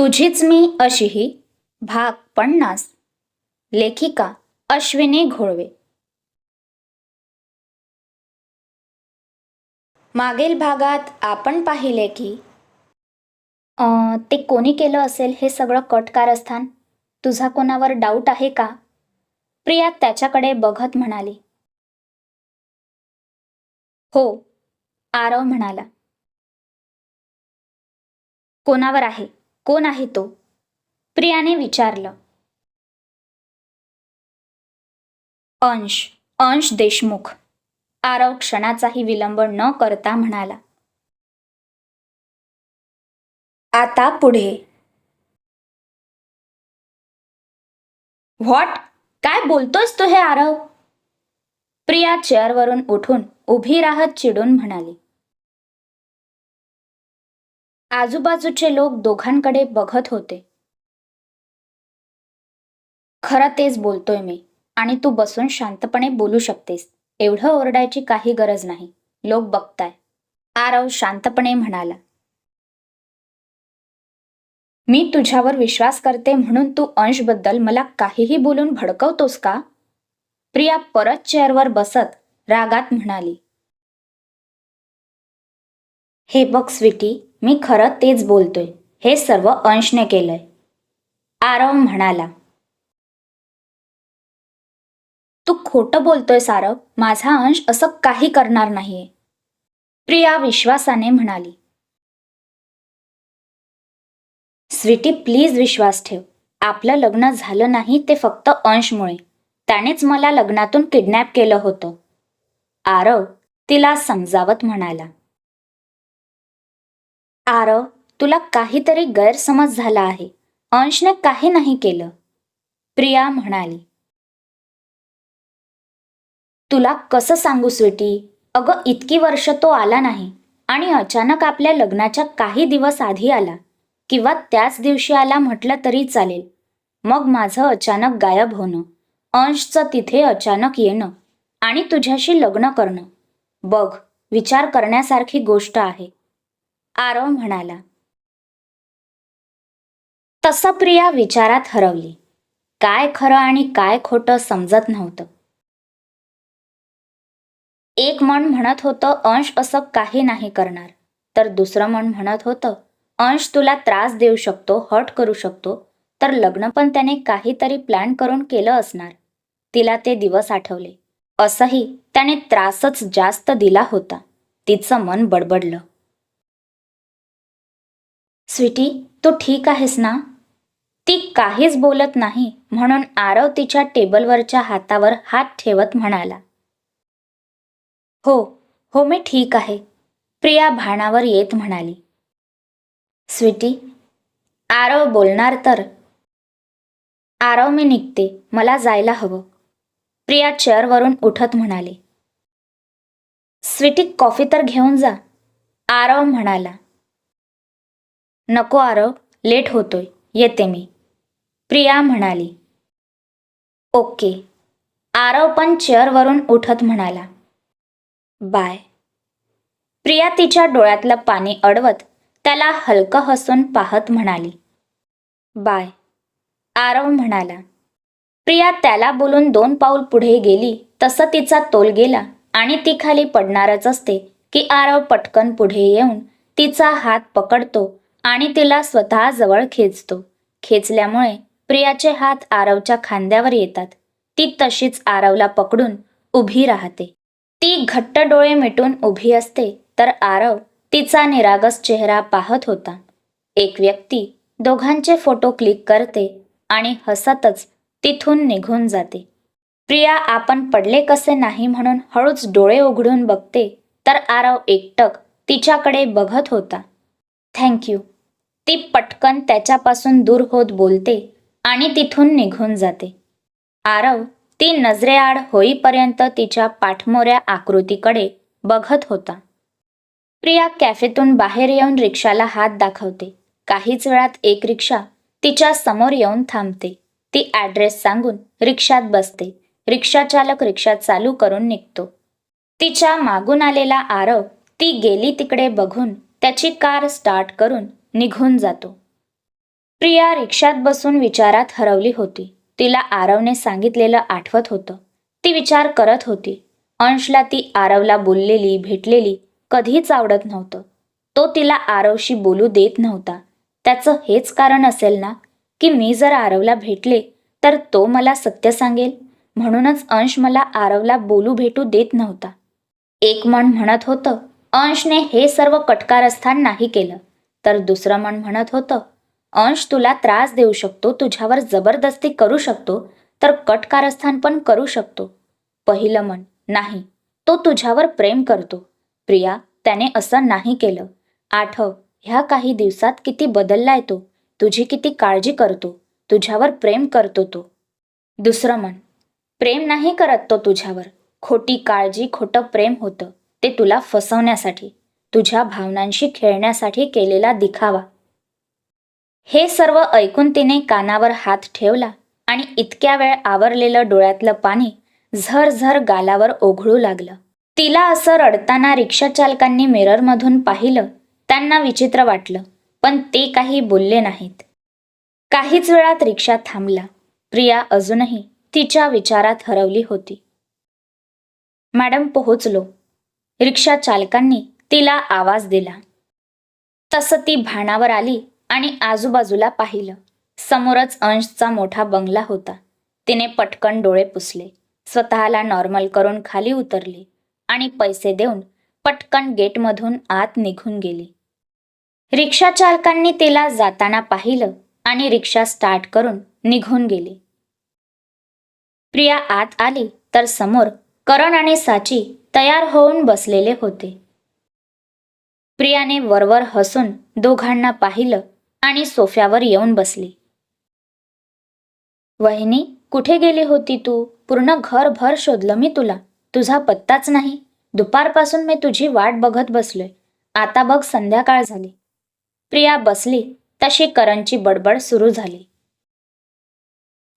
तुझीच मी अशीही भाग पन्नास. लेखिका अश्विनी घोळवे. मागील भागात आपण पाहिले की अं, ते कोणी केलं असेल हे सगळं कट कारस्थान तुझा कोणावर डाऊट आहे का? प्रिया त्याच्याकडे बघत म्हणाली. हो आरव म्हणाला. कोणावर आहे? कोण आहे तो? प्रियाने विचारलं. अंश अंश देशमुख. आरव क्षणाचाही विलंब न करता म्हणाला. आता पुढे. व्हॉट? काय बोलतोस तू हे आरव? प्रिया चेअरवरून उठून उभी राहत चिडून म्हणाली. आजूबाजूचे लोक दोघांकडे बघत होते. खरं तेच बोलतोय मी. आणि तू बसून शांतपणे बोलू शकतेस. एवढं ओरडायची काही गरज नाही. लोक बघताय. आरव शांतपणे म्हणाला. मी तुझ्यावर विश्वास करते म्हणून तू अंशबद्दल मला काहीही बोलून भडकवतोस का? प्रिया परत चेअरवर बसत रागात म्हणाली. हे बघ स्वीटी मी खरं तेच बोलतोय. हे सर्व अंशने केलंय. आरव म्हणाला. तू खोटं बोलतोय सारव. माझा अंश असं काही करणार नाहीये. प्रिया विश्वासाने म्हणाली. स्वीटी प्लीज विश्वास ठेव. आपलं लग्न झालं नाही ते फक्त अंशमुळे. त्यानेच मला लग्नातून किडनॅप केलं होतं. आरव तिला समजावत म्हणाला. आरव तुला काहीतरी गैरसमज झाला आहे. अंशने काही नाही केलं. प्रिया म्हणाली. तुला कसं सांगू स्वीटी? अगं इतकी वर्ष तो आला नाही आणि अचानक आपल्या लग्नाच्या काही दिवस आधी आला. किंवा त्याच दिवशी आला म्हटलं तरी चालेल. मग माझं अचानक गायब होणं. अंशचं तिथे अचानक येणं आणि तुझ्याशी लग्न करणं. बघ विचार करण्यासारखी गोष्ट आहे. आरव म्हणाला. तसं प्रिया विचारात हरवली. काय खरं आणि काय खोटं समजत नव्हतं. एक मन म्हणत होतं अंश असं काही नाही करणार. तर दुसरं मन म्हणत होतं अंश तुला त्रास देऊ शकतो हट करू शकतो तर लग्न पण त्याने काहीतरी प्लॅन करून केलं असणार. तिला ते दिवस आठवले. असंही त्याने त्रासच जास्त दिला होता. तिचं मन बडबडलं. स्वीटी तू ठीक आहेस ना? ती काहीच बोलत नाही म्हणून आरव तिच्या टेबलवरच्या हातावर हात ठेवत म्हणाला. हो हो मी ठीक आहे. प्रिया भाणावर येत म्हणाली. स्वीटी आरव बोलणार तर? आरव मी निघते. मला जायला हवं. प्रिया चेअरवरून उठत म्हणाले. स्वीटी कॉफी तर घेऊन जा. आरव म्हणाला. नको आरव लेट होतोय येते मी. प्रिया म्हणाली. ओके. आरव पण चेअरवरून उठत म्हणाला. बाय. प्रिया तिच्या डोळ्यातलं पाणी अडवत त्याला हलकं हसून पाहत म्हणाली. बाय. आरव म्हणाला. प्रिया त्याला बोलून दोन पाऊल पुढे गेली तसं तिचा तोल गेला आणि ती खाली पडणारच असते की आरव पटकन पुढे येऊन तिचा हात पकडतो आणि तिला स्वतःजवळ खेचतो. खेचल्यामुळे प्रियाचे हात आरवच्या खांद्यावर येतात. ती तशीच आरवला पकडून उभी राहते. ती घट्ट डोळे मिटून उभी असते तर आरव तिचा निरागस चेहरा पाहत होता. एक व्यक्ती दोघांचे फोटो क्लिक करते आणि हसतच तिथून निघून जाते. प्रिया आपण पडले कसे नाही म्हणून हळूच डोळे उघडून बघते तर आरव एकटक तिच्याकडे बघत होता. थँक्यू ती पटकन त्याच्यापासून दूर होत बोलते आणि तिथून निघून जाते. आरव ती नजरेआड होईपर्यंत तिच्या पाठमोऱ्या आकृतीकडे बघत होता. प्रिया कॅफेतून बाहेर येऊन रिक्षाला हात दाखवते. काहीच वेळात एक रिक्षा तिच्या समोर येऊन थांबते. ती ॲड्रेस सांगून रिक्षात बसते. रिक्षाचालक रिक्षा चालू करून निघतो. तिच्या मागून आलेला आरव ती गेली तिकडे बघून त्याची कार स्टार्ट करून निघून जातो. प्रिया रिक्षात बसून विचारात हरवली होती. तिला आरवने सांगितलेलं आठवत होतं. ती विचार करत होती. अंशला ती आरवला बोललेली भेटलेली कधीच आवडत नव्हतं. तो तिला आरवशी बोलू देत नव्हता. त्याचं हेच कारण असेल ना की मी जर आरवला भेटले तर तो मला सत्य सांगेल. म्हणूनच अंश मला आरवला बोलू भेटू देत नव्हता. एक मन म्हणत होतं अंशने हे सर्व कटकारस्थान नाही केलं. तर दुसरं मन म्हणत होतं अंश तुला त्रास देऊ शकतो तुझ्यावर जबरदस्ती करू शकतो तर कटकारस्थान पण करू शकतो. पहिलं मन नाही तो तुझ्यावर प्रेम करतो. प्रिया त्याने असं नाही केलं. आठव ह्या काही दिवसात किती बदललाय तो तुझी किती काळजी करतो तुझ्यावर प्रेम करतो तो. दुसरं मन प्रेम नाही करत तो तुझ्यावर खोटी काळजी खोटं प्रेम होतं. ते तुला फसवण्यासाठी तुझ्या भावनांशी खेळण्यासाठी केलेला दिखावा. हे सर्व ऐकून तिने कानावर हात ठेवला आणि इतक्या वेळ आवरलेलं डोळ्यातलं पाणी झरझर गालावर ओघळू लागलं. तिला असं रडताना रिक्षाचालकांनी मिररमधून पाहिलं त्यांना विचित्र वाटलं पण ते काही बोलले नाहीत. काहीच वेळात रिक्षा थांबला. प्रिया अजूनही तिच्या विचारात हरवली होती. मॅडम पोहोचलो. रिक्षा चालकांनी तिला आवाज दिला. तसं ती भाणावर आली आणि आजूबाजूला पाहिलं. समोरच अंशचा मोठा बंगला होता. तिने पटकन डोळे पुसले. स्वतःला नॉर्मल करून खाली उतरली आणि पैसे देऊन पटकन गेटमधून आत निघून गेली. रिक्षा चालकांनी तिला जाताना पाहिलं आणि रिक्षा स्टार्ट करून निघून गेली. प्रिया आत आली तर समोर करण आणि साची तयार होऊन बसलेले होते. प्रियाने वरवर हसून दोघांना पाहिलं आणि सोफ्यावर येऊन बसली. वहिनी कुठे गेली होती तू? पूर्ण घरभर शोधलं मी तुला. तुझा पत्ताच नाही. दुपारपासून मी तुझी वाट बघत बसलोय. आता बघ संध्याकाळ झाली. प्रिया बसली. तशी करणची बडबड सुरू झाली.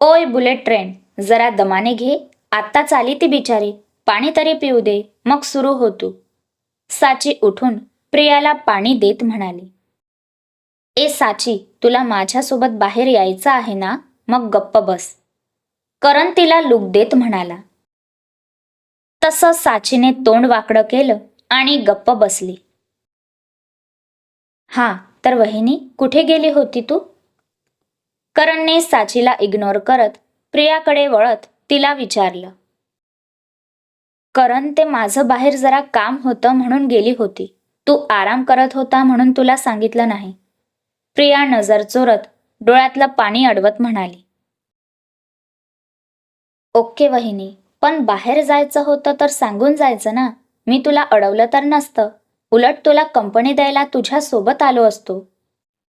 ओय बुलेट ट्रेन जरा दमाने घे. आत्ताच आली ती बिचारी. पाणी तरी पिऊ दे मग सुरू होतो. साची उठून प्रियाला पाणी देत म्हणाली. ए साची तुला माझ्यासोबत बाहेर यायचं आहे ना? मग गप्प बस. करण तिला लुक देत म्हणाला. तसं साचीने तोंड वाकडं केलं आणि गप्प बसली. हा तर वहिनी कुठे गेली होती तू? करणने साचीला इग्नोर करत प्रियाकडे वळत तिला विचारलं. करण ते माझं बाहेर जरा काम होतं म्हणून गेली होती. तू आराम करत होता म्हणून तुला सांगितलं नाही. प्रिया नजर चोरत डोळ्यातलं पाणी अडवत म्हणाली. ओके वहिनी पण बाहेर जायचं होतं तर सांगून जायचं ना? मी तुला अडवलं तर नसतं. उलट तुला कंपनी द्यायला तुझ्या सोबत आलो असतो.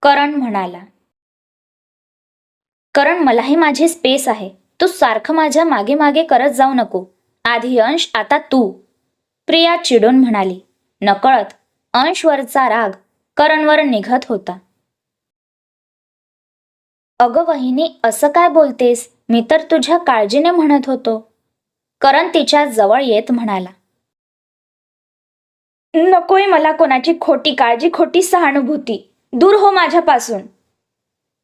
करण म्हणाला. करण मलाही माझी स्पेस आहे. तू सारखं माझ्या मागे मागे करत जाऊ नको. आधी अंश आता तू. प्रिया चिडून म्हणाली. नकळत अंशवरचा राग करणवर निघत होता. अगं वहिनी असं काय बोलतेस? मी तर तुझ्या काळजीने म्हणत होतो. करण तिच्या जवळ येत म्हणाला. नकोय मला कोणाची खोटी काळजी खोटी सहानुभूती. दूर हो माझ्यापासून.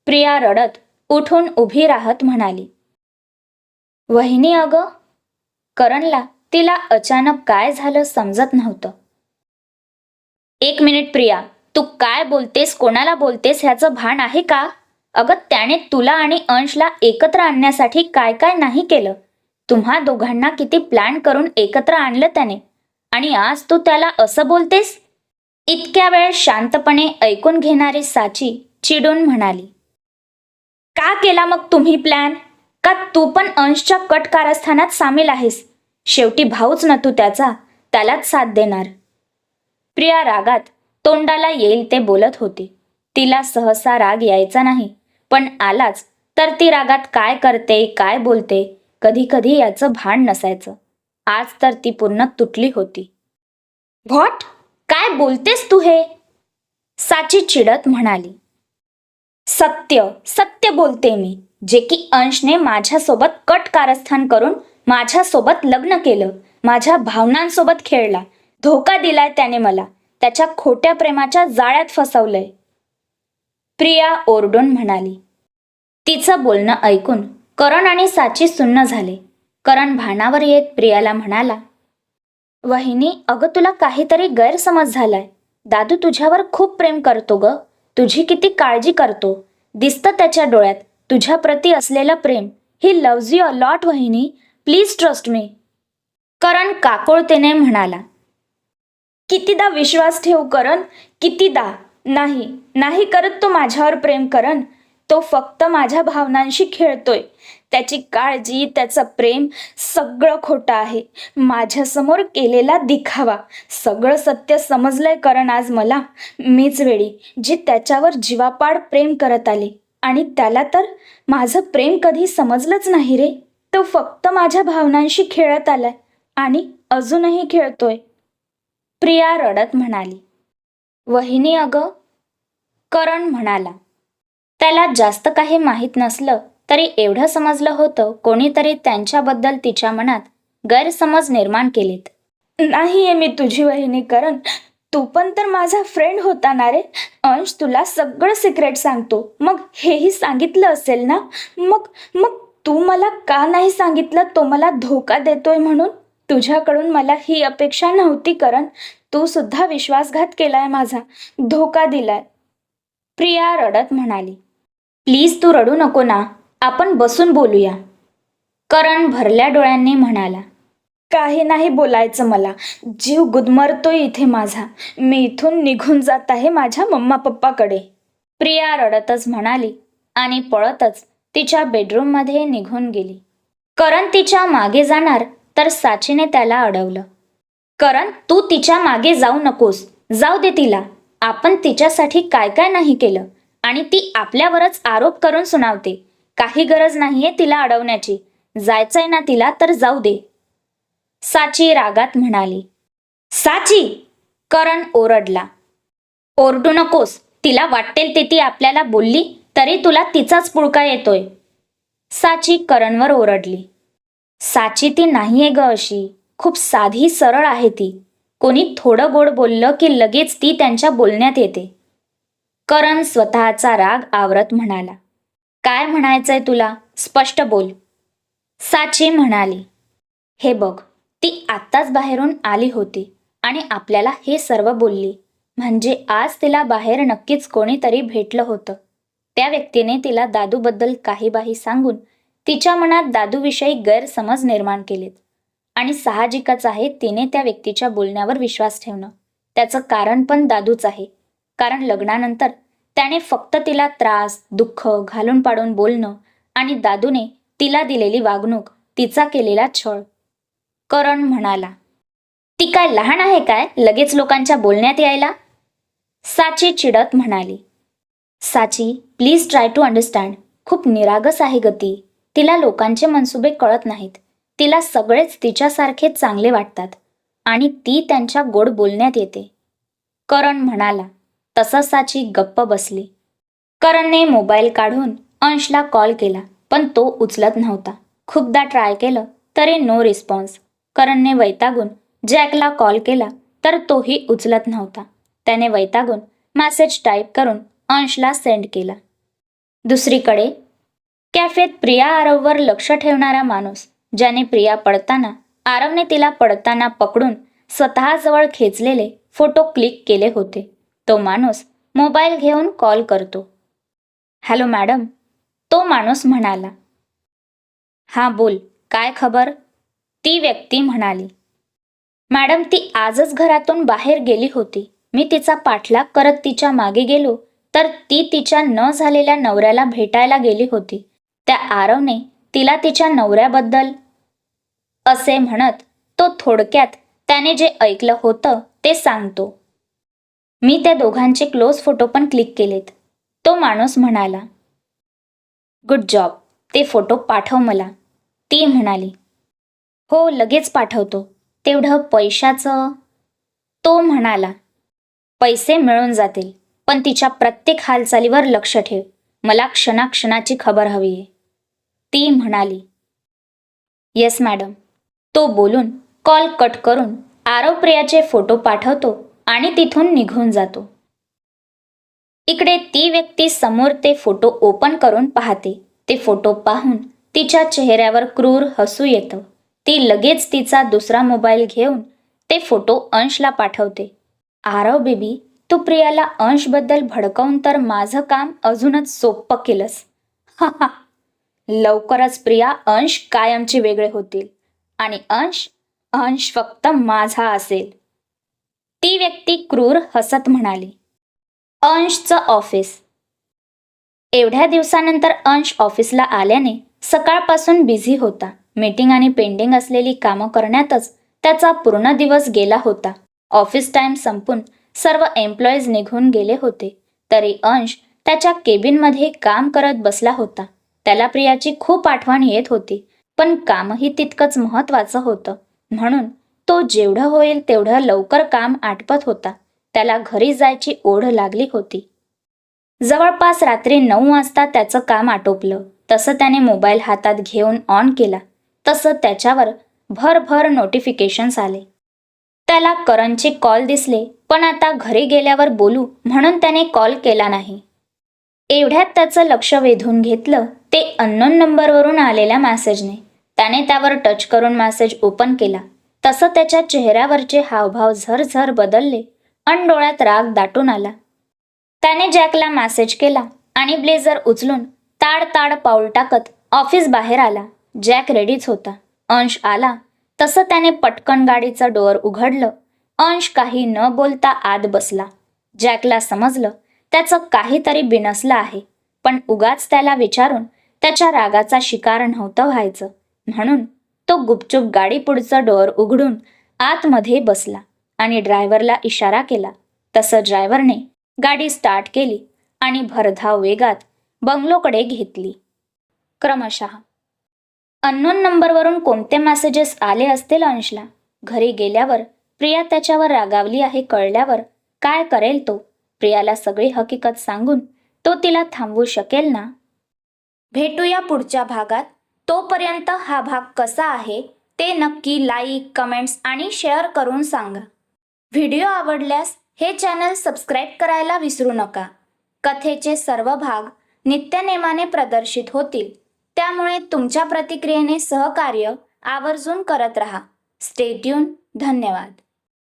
प्रिया रडत उठून उभी राहत म्हणाली. वहिनी अगं करणला तिला अचानक काय झालं समजत नव्हतं. एक मिनिट प्रिया तू काय बोलतेस कोणाला बोलतेस ह्याचं भान आहे का? अगं त्याने तुला आणि अंशला एकत्र आणण्यासाठी काय काय नाही केलं. तुम्हा दोघांना किती प्लॅन करून एकत्र आणलं त्याने. आणि आज तू त्याला असं बोलतेस? इतक्या वेळ शांतपणे ऐकून घेणारी साची चिडून म्हणाली. का केला मग तुम्ही प्लॅन? का तू पण अंशच्या कट कारस्थानात सामील आहेस? शेवटी भाऊच ना तू त्याचा त्यालाच साथ देणार. प्रिया रागात तोंडाला येईल ते बोलत होती. तिला सहसा राग यायचा नाही पण आलाच. तर ती रागात काय करते काय बोलते? कधी कधी याचं भान नसायचं. आज तर ती पूर्ण तुटली होती. व्हॉट? काय बोलतेस तू हे? साची चिडत म्हणाली. सत्य सत्य बोलते मी. जे की अंशने माझ्यासोबत कट कारस्थान करून माझ्यासोबत लग्न केलं. माझ्या भावनांसोबत खेळला. धोका दिलाय त्याने मला. त्याच्या खोट्या प्रेमाच्या जाळ्यात फसवलंय. प्रिया ओरडून म्हणाली तिचं बोलणं ऐकून करण आणि साची सुन्न झाले. करण भानावर येत प्रियाला म्हणाला वहिनी अगं तुला काहीतरी गैरसमज झालाय. दादू तुझ्यावर खूप प्रेम करतो ग. तुझी किती काळजी करतो. दिसतं त्याच्या डोळ्यात. तुझ्याप्रती असलेलं प्रेम he loves you a lot वहिनी. प्लीज ट्रस्ट मी करण काकोळतेने म्हणाला कितीदा विश्वास ठेवू करण कितीदा नाही नाही करत तो माझ्यावर प्रेम करण. तो फक्त माझ्या भावनांशी खेळतोय. त्याची काळजी त्याचं प्रेम सगळं खोटं आहे. माझ्यासमोर केलेला दिखावा सगळं सत्य समजलंय करण आज मला. मीच वेळी जी त्याच्यावर जीवापाड प्रेम करत आले. आणि त्याला तर माझं प्रेम कधी समजलंच नाही रे. तो फक्त माझ्या भावनांशी खेळत आलाय आणि अजूनही खेळतोय. प्रिया रडत म्हणाली. वहिनी अगं करण म्हणाला. त्याला जास्त काही माहीत नसलं तरी एवढं समजलं होतं कोणीतरी त्यांच्याबद्दल तिच्या मनात गैरसमज निर्माण केलेत. नाहीये मी तुझी वहिनी करण. तू पण तर माझा फ्रेंड होता ना रे. अंश तुला सगळं सिक्रेट सांगतो. मग हेही सांगितलं असेल ना? मग मग तू मला का नाही सांगितलं? तो मला धोका देतोय म्हणून? तुझ्याकडून मला ही अपेक्षा नव्हती करण. तू सुद्धा विश्वासघात केलाय माझा. धोका दिलाय. प्रिया रडत म्हणाली. प्लीज तू रडू नको ना. आपण बसून बोलूया. करण भरल्या डोळ्यांनी म्हणाला. काही नाही बोलायचं मला. जीव गुदमरतोय इथे माझा. मी इथून निघून जात आहे माझ्या मम्मा पप्पाकडे प्रिया रडतच म्हणाली आणि पळतच तिच्या बेडरूममध्ये निघून गेली. करण तिच्यामागे जाणार तर साचीने त्याला अडवलं. करण तू तिच्यामागे जाऊ नकोस. जाऊ दे तिला. आपण तिच्यासाठी काय काय नाही केलं आणि ती आपल्यावरच आरोप करून सुनावते. काही गरज नाहीये तिला अडवण्याची. जायचंय ना तिला तर जाऊ दे. साची रागात म्हणाली. साची! करण ओरडला. ओरडू नकोस. तिला वाटेल ते ती आपल्याला बोलली तरी तुला तिचाच पुळका येतोय. साची करणवर ओरडली. साची ती नाहीये ग अशी. खूप साधी सरळ आहे ती. कोणी थोडं गोड बोललं की लगेच ती त्यांच्या बोलण्यात येते. करण स्वतःचा राग आवरत म्हणाला. काय म्हणायचंय तुला? स्पष्ट बोल. साची म्हणाली. हे बघ ती आत्ताच बाहेरून आली होती आणि आपल्याला हे सर्व बोलली. म्हणजे आज तिला बाहेर नक्कीच कोणीतरी भेटलं होतं. त्या व्यक्तीने तिला दादूबद्दल काही बाही सांगून तिच्या मनात दादूविषयी गैरसमज निर्माण केलेत. आणि साहजिकच आहे तिने त्या व्यक्तीच्या बोलण्यावर विश्वास ठेवणं. त्याचं कारण पण दादूच आहे. कारण लग्नानंतर त्याने फक्त तिला त्रास दुःख घालून पाडून बोलणं आणि दादूने तिला दिलेली वागणूक तिचा केलेला छळ करण म्हणाला ती काय लहान आहे काय? लगेच लोकांच्या बोलण्यात यायला? साची चिडत म्हणाली साची प्लीज ट्राय टू अंडरस्टँड खूप निरागस आहे गती तिला लोकांचे मनसुबे कळत नाहीत. तिला सगळेच तिच्यासारखे चांगले वाटतात आणि ती त्यांच्या गोड बोलण्यात येते. करण म्हणाला तसं साची गप्प बसली. करणने मोबाईल काढून अंशला कॉल केला पण तो उचलत नव्हता. खूपदा ट्राय केलं तरी नो रिस्पॉन्स. करणने वैतागून जॅकला कॉल केला तर तोही उचलत नव्हता. त्याने वैतागून मॅसेज टाईप करून अंशला सेंड केला. दुसरीकडे कॅफेत प्रिया आरववर लक्ष ठेवणारा माणूस ज्याने प्रिया पडताना आरवने तिला पडताना पकडून स्वतःजवळ खेचलेले फोटो क्लिक केले होते. तो माणूस मोबाईल घेऊन कॉल करतो. हॅलो मॅडम तो माणूस म्हणाला हां बोल काय खबर? ती व्यक्ती म्हणाली मॅडम ती आजच घरातून बाहेर गेली होती. मी तिचा पाठलाग करत तिच्यामागे गेलो तर ती तिच्या न झालेल्या नवऱ्याला भेटायला गेली होती. त्या आरवने तिला तिच्या नवऱ्याबद्दल असे म्हणत तो थोडक्यात त्याने जे ऐकलं होतं ते सांगतो. मी त्या दोघांचे क्लोज फोटो पण क्लिक केलेत. तो माणूस म्हणाला गुड जॉब. ते फोटो पाठव मला. ती म्हणाली हो लगेच पाठवतो. तेवढं पैशाचं. तो म्हणाला पैसे मिळून जातील पण तिच्या प्रत्येक हालचालीवर लक्ष ठेव. मला क्षणाक्षणाची खबर हवी आहे. ती म्हणाली येस मॅडम. तो बोलून कॉल कट करून आरोप्रियाचे फोटो पाठवतो आणि तिथून निघून जातो. इकडे ती व्यक्ती समोर ते फोटो ओपन करून पाहते. ते फोटो पाहून तिच्या चेहऱ्यावर क्रूर हसू येतं. ती लगेच तिचा दुसरा मोबाईल घेऊन ते फोटो अंशला पाठवते. आरव बेबी तू प्रियाला अंशबद्दल भडकवून तर माझं काम अजूनच सोपं केलंस. हा हा. लवकरच प्रिया अंश कायमचे वेगळे होतील. आणि अंश अंश फक्त माझा असेल. ती व्यक्ती क्रूर हसत म्हणाली. अंशचं ऑफिस. एवढ्या दिवसानंतर अंश ऑफिसला आल्याने सकाळपासून बिझी होता. मीटिंग आणि पेंडिंग असलेली कामं करण्यातच त्याचा पूर्ण दिवस गेला होता. ऑफिस टाईम संपून सर्व एम्प्लॉईज निघून गेले होते. तरी अंश त्याच्या केबिनमध्ये काम करत बसला होता. त्याला प्रियाची खूप आठवण येत होती. पण कामही तितकंच महत्त्वाचं होतं. म्हणून तो जेवढं होईल तेवढं लवकर काम आटपत होता. त्याला घरी जायची ओढ लागली होती. जवळपास रात्री नऊ वाजता त्याचं काम आटोपलं. तसं त्याने मोबाईल हातात घेऊन ऑन केला. तसं त्याच्यावर भरभर नोटिफिकेशन्स आले. त्याला करणचे कॉल दिसले पण आता घरी गेल्यावर बोलू म्हणून त्याने कॉल केला नाही. एवढ्यात त्याचं लक्ष वेधून घेतलं ते अननोन नंबरवरून आलेल्या मॅसेजने त्याने त्यावर टच करून मॅसेज ओपन केला. तसं त्याच्या चेहऱ्यावरचे हावभाव झरझर बदलले अन डोळ्यात राग दाटून आला. त्याने जॅकला मॅसेज केला आणि ब्लेझर उचलून ताड ताड पाऊल टाकत ऑफिस बाहेर आला. जॅक रेडीच होता. अंश आला. तसं त्याने पटकन गाडीचं डोअर उघडलं. अंश काही न बोलता आत बसला. जॅकला समजलं त्याचं काहीतरी बिनसलं आहे. पण उगाच त्याला विचारून त्याच्या रागाचा शिकार नव्हतं व्हायचं. म्हणून तो गुपचूप गाडी पुढचं डोअर उघडून आतमध्ये बसला आणि ड्रायव्हरला इशारा केला. तसं ड्रायव्हरने गाडी स्टार्ट केली आणि भरधाव वेगात बंगलोकडे घेतली. क्रमशः अननोन नंबरवरून कोणते मेसेजेस आले असतील अंशला? घरी गेल्यावर प्रिया त्याच्यावर रागावली आहे कळल्यावर काय करेल तो? प्रियाला सगळी हकीकत सांगून तो तिला थांबवू शकेल ना? भेटूया पुढच्या भागात. तोपर्यंत हा भाग कसा आहे ते नक्की लाईक कमेंट्स आणि शेअर करून सांगा. व्हिडिओ आवडल्यास हे चॅनल सबस्क्राईब करायला विसरू नका. कथेचे सर्व भाग नित्यनेमाने प्रदर्शित होतील. त्यामुळे तुमच्या प्रतिक्रियेने सहकार्य आवर्जून करत रहा. स्टेट्यून धन्यवाद.